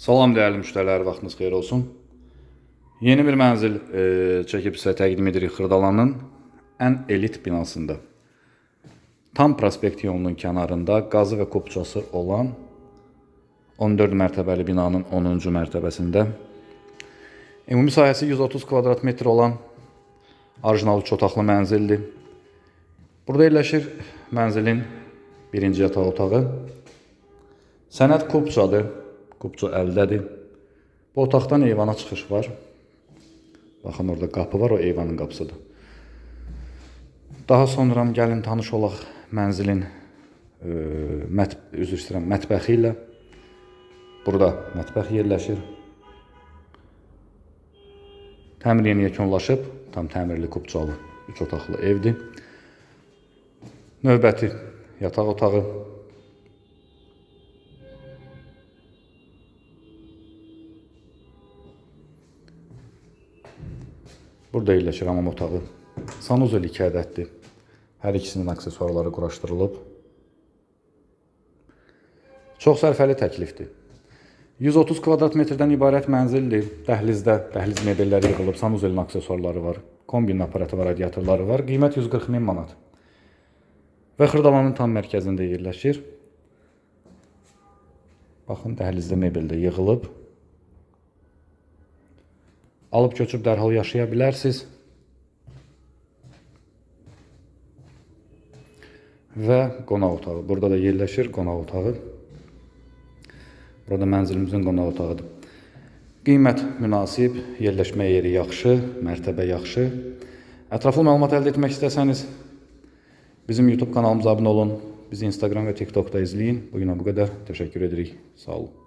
Salam dəyərli müştərilər, vaxtınız xeyir olsun. Yeni bir mənzil e, çəkib sizə təqdim edirik Xırdalanın ən elit binasında. Tam prospekt yolunun kənarında qazı və kopçası olan 14 mərtəbəli binanın 10-cu mərtəbəsində ümumi sahəsi 130 kvadrat metr olan orijinal üç otaqlı mənzildir. Burada yerləşir mənzilin birinci yataq otağı. Sənəd kupçadır. Kupça əldədir. Bu otaqdan eyvana çıxış var. Baxın orada qapı var, o eyvanın qapısıdır. Daha sonra gəlin tanış olaq mənzilin e, mət üzr istəyirəm, mətbəxi ilə. Burada mətbəx yerləşir. Təmir yeni yekunlaşıb, tam təmirli kupçalı 3 otaqlı evdir. Növbəti yataq otağı. Burada yerləşir hamam otağı. Sanuzel 2 ədəddir. Hər ikisinin aksesuarları quraşdırılıb. Çox sərfəli təklifdir. 130 kvadrat metrdən ibarət mənzildir. Dəhlizdə dəhliz mebelləri yığılıb, sanuzelin aksesuarları var. Kombinin aparatı var, radiatorları var. Qiymət 140 min manat. Və Xırdalanın tam mərkəzində yerləşir. Baxın, dəhlizdə mebel də yığılıb. Alıb köçüb dərhal yaşaya bilərsiniz. Və qonaq otağı. Burada da yerləşir qonaq otağı. Burada mənzilimizin qonaq otağıdır. Qiymət münasib, yerləşmə yeri yaxşı, mərtəbə yaxşı. Ətraflı məlumat əldə etmək istəsəniz bizim YouTube kanalımıza abunə olun. Bizi Instagram və TikTokda izləyin. Bu günə bu qədər. Təşəkkür edirik. Sağ olun.